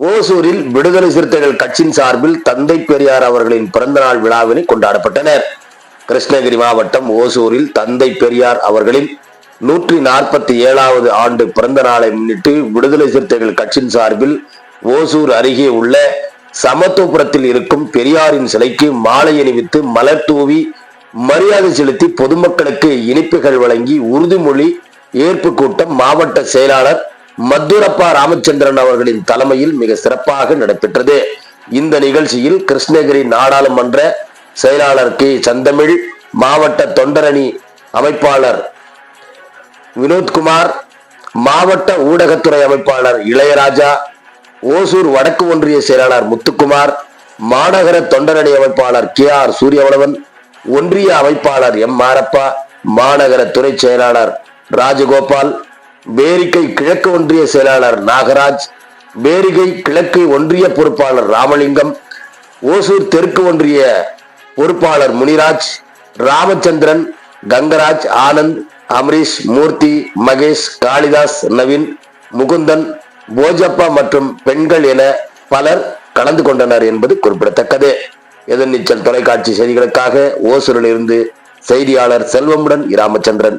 ஓசூரில் விடுதலை சிறுத்தைகள் கட்சியின் சார்பில் தந்தை பெரியார் அவர்களின் பிறந்தநாள் விழாவினை கொண்டாடப்பட்டனர். கிருஷ்ணகிரி மாவட்டம் ஓசூரில் தந்தை பெரியார் அவர்களின் நூற்றி நாற்பத்தி ஏழாவது ஆண்டு பிறந்த நாளை முன்னிட்டு விடுதலை சிறுத்தைகள் கட்சியின் சார்பில் ஓசூர் அருகே உள்ள சமத்துவபுரத்தில் இருக்கும் பெரியாரின் சிலைக்கு மாலை அணிவித்து மலர் தூவி மரியாதை செலுத்தி பொதுமக்களுக்கு இனிப்புகள் வழங்கி உறுதிமொழி ஏற்பு கூட்டம் மாவட்ட செயலாளர் மத்துரப்பா ராமச்சந்திரன் அவர்களின் தலைமையில் மிக சிறப்பாக நடைபெற்றது. இந்த நிகழ்ச்சியில் கிருஷ்ணகிரி நாடாளுமன்ற செயலாளர் கே. சந்தமிழ் மாவட்ட தொண்டரணி அமைப்பாளர் வினோத்குமார் மாவட்ட ஊடகத்துறை அமைப்பாளர் இளையராஜா ஓசூர் வடக்கு ஒன்றிய செயலாளர் முத்துக்குமார் மாநகர தொண்டரணி அமைப்பாளர் கே ஆர் சூரியவளவன் ஒன்றிய அமைப்பாளர் எம் மாரப்பா மாநகர துறை செயலாளர் ராஜகோபால் பேரிக்கை கிழக்கு ஒன்றிய செயலாளர் நாகராஜ் பேரிகை கிழக்கு ஒன்றிய பொறுப்பாளர் ராமலிங்கம் ஓசூர் தெற்கு ஒன்றிய பொறுப்பாளர் முனிராஜ் ராமச்சந்திரன் கங்கராஜ் ஆனந்த் அமரீஷ் மூர்த்தி மகேஷ் காளிதாஸ் நவீன் முகுந்தன் போஜப்பா மற்றும் பெண்கள் என பலர் கலந்து கொண்டனர் என்பது குறிப்பிடத்தக்கது. எதிர்நீச்சல் தொலைக்காட்சி செய்திகளுக்காக ஓசூரில் இருந்து செய்தியாளர் செல்வமுடன் இராமச்சந்திரன்.